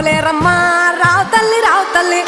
పోలేరమ్మా రావు తల్లి రావు తల్లి.